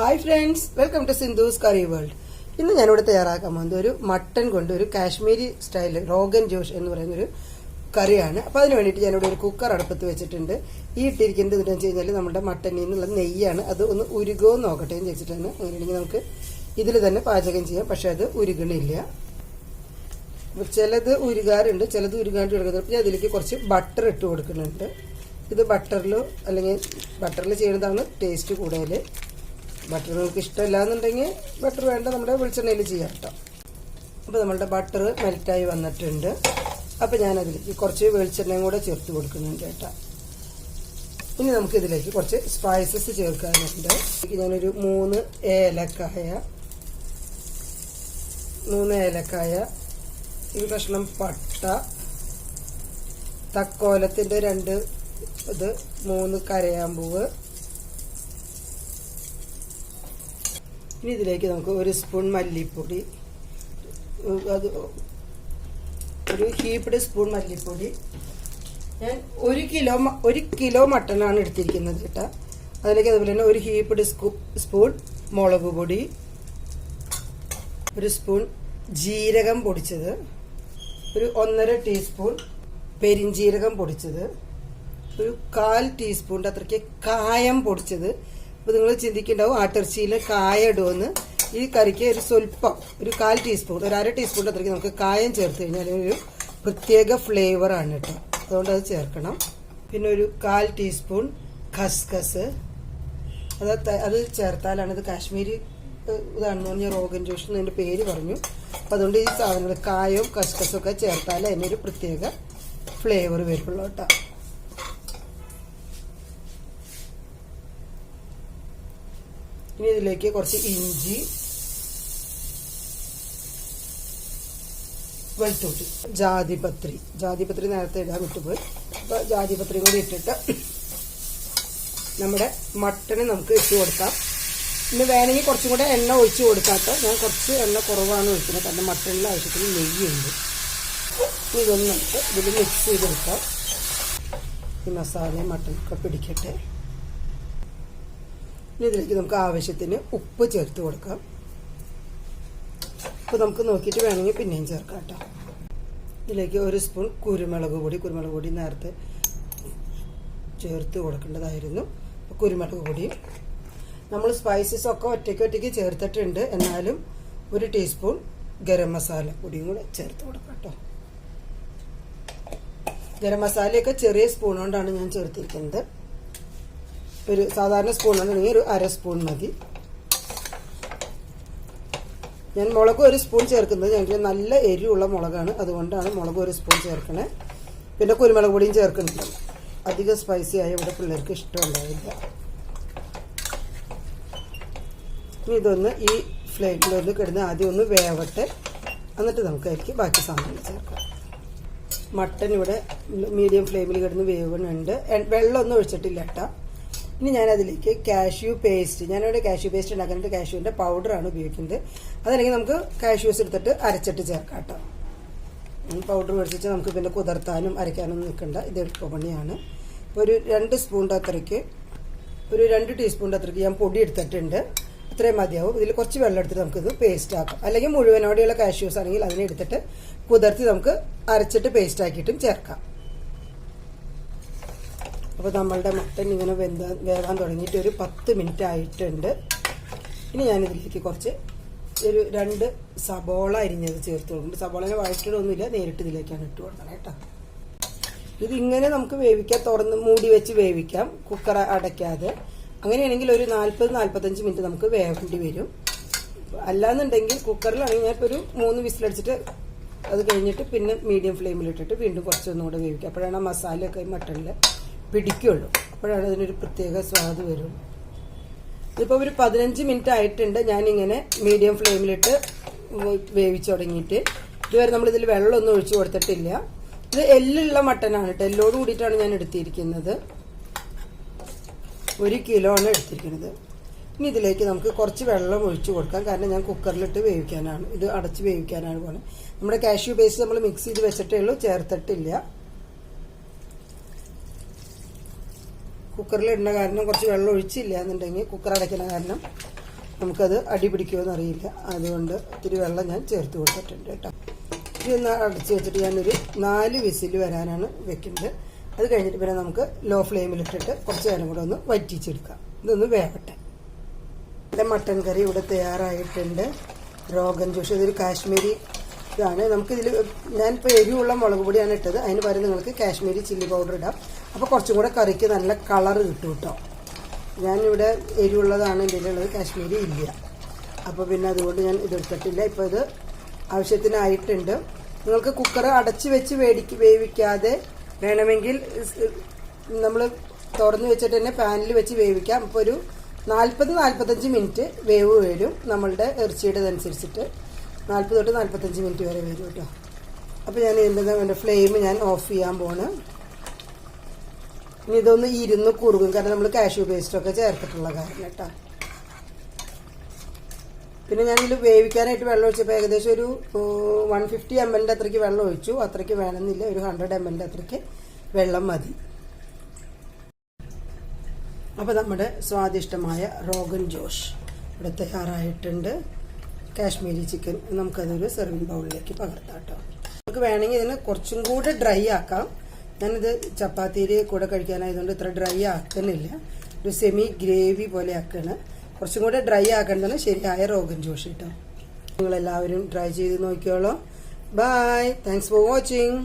Hi friends welcome to Sindhu's curry world ഇന്ന് ഞാനിവിടെ തയ്യാറാക്കാൻ പോകുന്നത് ഒരു മട്ടൺ കൊണ്ട് ഒരു കാശ്മീരി സ്റ്റൈൽ റോഗൻ ജോഷ് എന്ന് പറയുന്ന ഒരു കറിയാണ്. അപ്പോൾ അതിന് വേണ്ടിയിട്ട് ഞാനിവിടെ ഒരു കുക്കർ അടുപ്പത്ത് വെച്ചിട്ടുണ്ട്. ഈ ഇട്ടിരിക്കുന്നത് എന്താണെന്ന് വെച്ച് കഴിഞ്ഞാൽ നമ്മുടെ മട്ടനിൽ നിന്നുള്ള നെയ്യാണ്. അത് ഒന്ന് ഉരുകോ നോക്കട്ടെ എന്ന് വെച്ചിട്ടാണ്. അങ്ങനെയാണെങ്കിൽ നമുക്ക് ഇതിൽ തന്നെ പാചകം ചെയ്യാം. പക്ഷെ അത് ഉരുകണില്ല. ചിലത് ഉരുകാറുണ്ട് ചിലത് ഉരുകാണ്ട് കൊടുക്കുന്നത് ഞാൻ അതിലേക്ക് കുറച്ച് ബട്ടർ ഇട്ട് കൊടുക്കുന്നുണ്ട്. ഇത് ബട്ടറിലോ അല്ലെങ്കിൽ ബട്ടറിൽ ചെയ്യുന്നതാണ് ടേസ്റ്റ് കൂടുതൽ ബട്ടർ നിങ്ങൾക്ക് ഇഷ്ടമില്ല എന്നുണ്ടെങ്കിൽ ബട്ടർ വേണ്ട നമ്മുടെ വെളിച്ചെണ്ണയിൽ ചെയ്യാം കേട്ടോ അപ്പോൾ നമ്മളുടെ ബട്ടർ മെൽറ്റായി വന്നിട്ടുണ്ട്. അപ്പോൾ ഞാൻ അതിലേക്ക് കുറച്ച് വെളിച്ചെണ്ണയും കൂടെ ചേർത്ത് കൊടുക്കുന്നുണ്ട് കേട്ടോ. ഇനി നമുക്കിതിലേക്ക് കുറച്ച് സ്പൈസസ് ചേർക്കാനുണ്ട്. ഞാനൊരു മൂന്ന് ഏലക്കായ മൂന്ന് ഏലക്കായ ഒരു കഷ്ണം പട്ട തക്കോലത്തിന്റെ രണ്ട് ഇത് മൂന്ന് കരയാമ്പൂവ് ഇനി ഇതിലേക്ക് നമുക്ക് ഒരു സ്പൂൺ മല്ലിപ്പൊടി അത് ഒരു ഹീപ്ഡ് സ്പൂൺ മല്ലിപ്പൊടി. ഞാൻ ഒരു കിലോ ഒരു കിലോ മട്ടനാണ് എടുത്തിരിക്കുന്നത് കേട്ടോ. അതിലേക്ക് അതുപോലെ തന്നെ ഒരു ഹീപ്ഡ് സ്പൂൺ മുളക് പൊടി ഒരു സ്പൂൺ ജീരകം പൊടിച്ചത് ഒരു ഒന്നര ടീസ്പൂൺ പെരിഞ്ജീരകം പൊടിച്ചത് ഒരു കാൽ ടീസ്പൂണിന്റെ അത്രയ്ക്ക് കായം പൊടിച്ചത്. അപ്പോൾ നിങ്ങൾ ചിന്തിക്കുന്നുണ്ടാവും ആട്ടിറച്ചിയിൽ കായ ഇടുമെന്ന് ഈ കറിക്ക് ഒരു സ്വല്പം ഒരു കാൽ ടീസ്പൂൺ ഒരു അര ടീസ്പൂൺ അത്രയ്ക്ക് നമുക്ക് കായം ചേർത്ത് കഴിഞ്ഞാൽ ഒരു പ്രത്യേക ഫ്ലേവർ ആണ് കേട്ടോ. അതുകൊണ്ട് അത് ചേർക്കണം. പിന്നെ ഒരു കാൽ ടീസ്പൂൺ ഖസ്ഖസ്. അത് അത് ചേർത്താലാണ് ഇത് കാശ്മീരി ഇതാണെന്ന് പറഞ്ഞ റോഗൻ ജോഷ് എന്നതിന്റെ പേര് പറഞ്ഞു. അപ്പം അതുകൊണ്ട് ഈ സാധനങ്ങൾ കായവും കസ്കസും ഒക്കെ ചേർത്താൽ അതിനൊരു പ്രത്യേക ഫ്ലേവർ വരുള്ളൂ കേട്ടോ. ഇനി ഇതിലേക്ക് കുറച്ച് ഇഞ്ചി വെളുത്തുള്ളി. ജാതിപത്രി. ജാതിപത്രി നേരത്തെ ഇടാൻ വിട്ടുപോയി. അപ്പോൾ ജാതിപത്രി കൂടി ഇട്ടിട്ട് നമ്മുടെ മട്ടന് നമുക്ക് ഇട്ട് കൊടുക്കാം. ഇന്ന് വേണമെങ്കിൽ കുറച്ചും കൂടെ എണ്ണ ഒഴിച്ച് കൊടുക്കാത്ത ഞാൻ കുറച്ച് എണ്ണ കുറവാണ് ഒഴിക്കുന്നത്. കാരണം മട്ടണിൽ ആവശ്യത്തിന് നെയ്യുണ്ട്. ഇതൊന്ന് നമുക്ക് ഇതിൽ മിക്സ് ചെയ്ത് ചെയ്തെടുക്കാം. ഈ മസാലയും മട്ടനൊക്കെ പിടിക്കട്ടെ. ഇനി ഇതിലേക്ക് നമുക്ക് ആവശ്യത്തിന് ഉപ്പ് ചേർത്ത് കൊടുക്കാം. ഉപ്പ് നമുക്ക് നോക്കിയിട്ട് വേണമെങ്കിൽ പിന്നെയും ചേർക്കാം കേട്ടോ. ഇതിലേക്ക് ഒരു സ്പൂൺ കുരുമുളക് പൊടി കുരുമുളക് പൊടി നേരത്തെ ചേർത്ത് കൊടുക്കേണ്ടതായിരുന്നു. കുരുമുളക് പൊടി നമ്മൾ സ്പൈസസ് ഒക്കെ ഒറ്റയ്ക്ക് ഒറ്റയ്ക്ക് ചേർത്തിട്ടുണ്ട്. എന്നാലും ഒരു ടീസ്പൂൺ ഗരം മസാല പൊടിയും കൂടെ ചേർത്ത് കൊടുക്കാം കേട്ടോ. ഗരം മസാലയൊക്കെ ചെറിയ സ്പൂൺ കൊണ്ടാണ് ഞാൻ ചേർത്തിരിക്കുന്നത്. ഒരു സാധാരണ സ്പൂൺ കൊണ്ടാണെങ്കിൽ ഒരു അര സ്പൂൺ മതി. ഞാൻ മുളക് ഒരു സ്പൂൺ ചേർക്കുന്നത് ഞങ്ങൾക്ക് നല്ല എരിവുള്ള മുളകാണ്. അതുകൊണ്ടാണ് മുളക് ഒരു സ്പൂൺ ചേർക്കണേ. പിന്നെ കുരുമുളക് പൊടിയും ചേർക്കുന്നുണ്ട്. അധികം സ്പൈസി ആയ ഇവിടെ പിള്ളേർക്ക് ഇഷ്ടമുണ്ടാവില്ല. ഇതൊന്ന് ഈ ഫ്ലേറ്റിലൊന്ന് കിടന്ന് ആദ്യം ഒന്ന് വേവട്ടെ. എന്നിട്ട് നമുക്ക് അതിലേക്ക് ബാക്കി സാധനങ്ങൾ ചേർക്കാം. മട്ടൻ ഇവിടെ മീഡിയം ഫ്ലെയിമിൽ കിടന്ന് വേവുന്നുണ്ട്. വെള്ളമൊന്നും ഒഴിച്ചിട്ടില്ല കേട്ടോ. ഇനി ഞാൻ അതിലേക്ക് കാഷ്യൂ പേസ്റ്റ് ഞാനിവിടെ കാഷ്യൂ പേസ്റ്റ് ഉണ്ടാക്കാനായിട്ട് പൗഡർ ആണ് ഉപയോഗിക്കുന്നത്. അതല്ലെങ്കിൽ നമുക്ക് കാഷ്യൂസ് എടുത്തിട്ട് അരച്ചിട്ട് ചേർക്കാം കേട്ടോ. പൗഡർ മേടിച്ചിട്ട് നമുക്ക് പിന്നെ കുതിർത്താനും അരയ്ക്കാനൊന്നും നിൽക്കണ്ട. ഇത് എളുപ്പപ്പണിയാണ് ഇപ്പോൾ ഒരു രണ്ട് സ്പൂണിന്റെ അത്രയ്ക്ക് ഒരു രണ്ട് ടീസ്പൂണിന്റെ അത്രയ്ക്ക് ഞാൻ പൊടി എടുത്തിട്ടുണ്ട്. അത്രയും മതിയാവും. ഇതിൽ കുറച്ച് വെള്ളം എടുത്തിട്ട് നമുക്കിത് പേസ്റ്റ് ആക്കാം. അല്ലെങ്കിൽ മുഴുവനോടെയുള്ള കാഷ്യൂസ് ആണെങ്കിൽ അതിനെ എടുത്തിട്ട് കുതിർത്തി നമുക്ക് അരച്ചിട്ട് പേസ്റ്റ് ആക്കിയിട്ടും ചേർക്കാം. അപ്പോൾ നമ്മളുടെ മട്ടൻ ഇങ്ങനെ വെന്ത വേവാൻ തുടങ്ങിയിട്ട് ഒരു പത്ത് മിനിറ്റ് ആയിട്ടുണ്ട്. ഇനി ഞാനിതിലേക്ക് കുറച്ച് ഒരു രണ്ട് സബോള അരിഞ്ഞത് ചേർത്ത് കൊടുക്കുന്നുണ്ട് സബോളനെ വഴറ്റിടൊന്നുമില്ല നേരിട്ട് ഇതിലേക്കാണ് ഇട്ട് കൊടുക്കണം കേട്ടോ. ഇതിങ്ങനെ നമുക്ക് വേവിക്കാം തുറന്ന് മൂടി വെച്ച് വേവിക്കാം കുക്കർ അടയ്ക്കാതെ. അങ്ങനെയാണെങ്കിൽ ഒരു നാൽപ്പത് നാൽപ്പത്തഞ്ച് മിനിറ്റ് നമുക്ക് വേവേണ്ടി വരും. അല്ലാന്നുണ്ടെങ്കിൽ കുക്കറിലാണെങ്കിൽ ഞാൻ ഇപ്പോൾ ഒരു മൂന്ന് വിസിലടിച്ചിട്ട് അത് കഴിഞ്ഞിട്ട് പിന്നെ മീഡിയം ഫ്ലെയിമിലിട്ടിട്ട് വീണ്ടും കുറച്ചൊന്നുകൂടെ വേവിക്കാം. അപ്പോഴാണ് ആ മസാലയൊക്കെ മട്ടണിൽ പിടിക്കുള്ളൂ. അപ്പോഴാണ് അതിനൊരു പ്രത്യേക സ്വാദ് വരും. ഇതിപ്പോൾ ഒരു പതിനഞ്ച് മിനിറ്റ് ആയിട്ടുണ്ട്. ഞാനിങ്ങനെ മീഡിയം ഫ്ലെയിമിലിട്ട് വേവിച്ച് തുടങ്ങിയിട്ട്. ഇതുവരെ നമ്മളിതിൽ വെള്ളമൊന്നും ഒഴിച്ചു കൊടുത്തിട്ടില്ല. ഇത് എല്ലുള്ള മട്ടനാണ് കേട്ടോ. എല്ലോട് കൂടിയിട്ടാണ് ഞാൻ എടുത്തിരിക്കുന്നത്. ഒരു കിലോ ആണ് എടുത്തിരിക്കുന്നത്. ഇനി ഇതിലേക്ക് നമുക്ക് കുറച്ച് വെള്ളം ഒഴിച്ചു കൊടുക്കാം. കാരണം ഞാൻ കുക്കറിലിട്ട് വേവിക്കാനാണ്. ഇത് അടച്ച് വേവിക്കാനാണ് പോകുന്നത് നമ്മുടെ കാഷ്യൂ പേസ്റ്റ് നമ്മൾ മിക്സ് ചെയ്ത് വെച്ചിട്ടേ ഉള്ളൂ. ചേർത്തിട്ടില്ല. കുക്കറിൽ ഇടുന്ന കാരണം കുറച്ച് വെള്ളം ഒഴിച്ചില്ല എന്നുണ്ടെങ്കിൽ കുക്കർ അടയ്ക്കുന്ന കാരണം നമുക്കത് അടി പിടിക്കുമോ അറിയില്ല അതുകൊണ്ട് ഇത്തിരി വെള്ളം ഞാൻ ചേർത്ത് കൊടുത്തിട്ടുണ്ട് കേട്ടോ. ഇതൊന്ന് അടച്ച് വെച്ചിട്ട് ഞാനൊരു നാല് വിസിൽ വരാനാണ് വെക്കുന്നത്. അത് കഴിഞ്ഞിട്ട് പിന്നെ നമുക്ക് ലോ ഫ്ലെയിമിലിട്ടിട്ട് കുറച്ച് നേരം കൂടെ ഒന്ന് വറ്റിച്ചെടുക്കാം. ഇതൊന്ന് വേവട്ടെ. എന്റെ മട്ടൻ കറി ഇവിടെ തയ്യാറായിട്ടുണ്ട്. രോഗൻ ജോഷി ഇതൊരു കാശ്മീരി ഇതാണ്. നമുക്കിതിൽ ഞാനിപ്പോൾ എരിവുള്ള മുളക് പൊടിയാണ് ഇട്ടത്. അതിന് പകരം നിങ്ങൾക്ക് കാശ്മീരി ചില്ലി പൗഡർ ഇടാം. അപ്പോൾ കുറച്ചും കൂടെ കറിക്ക് നല്ല കളർ കിട്ടും കേട്ടോ ഞാനിവിടെ എരിവുള്ളതാണ് എന്റെ ഉള്ളത് കാശ്മീരി ഇല്ല. അപ്പോൾ പിന്നെ അതുകൊണ്ട് ഞാൻ ഇതെടുത്തിട്ടില്ല ഇപ്പോൾ ഇത് ആവശ്യത്തിനായിട്ടുണ്ട്. നിങ്ങൾക്ക് കുക്കർ അടച്ച് വെച്ച് വേടിക്ക് വേവിക്കാതെ വേണമെങ്കിൽ നമ്മൾ തുറന്ന് വെച്ചിട്ട് തന്നെ പാനിൽ വെച്ച് വേവിക്കാം. അപ്പോൾ ഒരു നാൽപ്പത് നാൽപ്പത്തഞ്ച് മിനിറ്റ് വേവ് വരും. നമ്മളുടെ ഇറച്ചിയുടെ അനുസരിച്ചിട്ട് നാൽപ്പത് തൊട്ട് നാൽപ്പത്തഞ്ച് മിനിറ്റ് വരെ വരും കേട്ടോ. അപ്പോൾ ഞാൻ ഇതിന്റെ ഫ്ലെയിം ഞാൻ ഓഫ് ചെയ്യാൻ പോണ്. ഇനി ഇതൊന്ന് ഇരുന്ന് കുറുകും കാരണം നമ്മൾ കാഷ്യൂ പേസ്റ്റൊക്കെ ചേർത്തിട്ടുള്ള കാരണം കേട്ടോ. പിന്നെ ഞാനിതിൽ വേവിക്കാനായിട്ട് വെള്ളം ഒഴിച്ചപ്പോൾ ഏകദേശം ഒരു വൺ ഫിഫ്റ്റി എം എല്ലിന്റെ അത്രയ്ക്ക് വെള്ളം ഒഴിച്ചു. അത്രയ്ക്ക് വേണമെന്നില്ല. ഒരു ഹൺഡ്രഡ് എം എല്ലിന്റെ അത്രയ്ക്ക് വെള്ളം മതി. അപ്പോൾ നമ്മുടെ സ്വാദിഷ്ടമായ റോഗൻ ജോഷ് ഇവിടെ തയ്യാറായിട്ടുണ്ട്. കാശ്മീരി ചിക്കൻ നമുക്കതൊരു സെർവിങ് ബൗളിലേക്ക് പകർത്താം കേട്ടോ. നമുക്ക് വേണമെങ്കിൽ ഇതിനെ കുറച്ചും കൂടെ ഡ്രൈ ആക്കാം. ഞാനിത് ചപ്പാത്തിയിൽ കൂടെ കഴിക്കാനായതുകൊണ്ട് ഇത്ര ഡ്രൈ ആക്കുന്നില്ല ഒരു സെമി ഗ്രേവി പോലെ ആക്കുകയാണ് കുറച്ചും കൂടെ ഡ്രൈ ആക്കേണ്ടതാണ്. ശരിയായ റോഗൻ ജോഷ് കേട്ടോ നിങ്ങളെല്ലാവരും ട്രൈ ചെയ്ത് നോക്കിയോളൂ ബൈ താങ്ക്സ് ഫോർ വാച്ചിങ്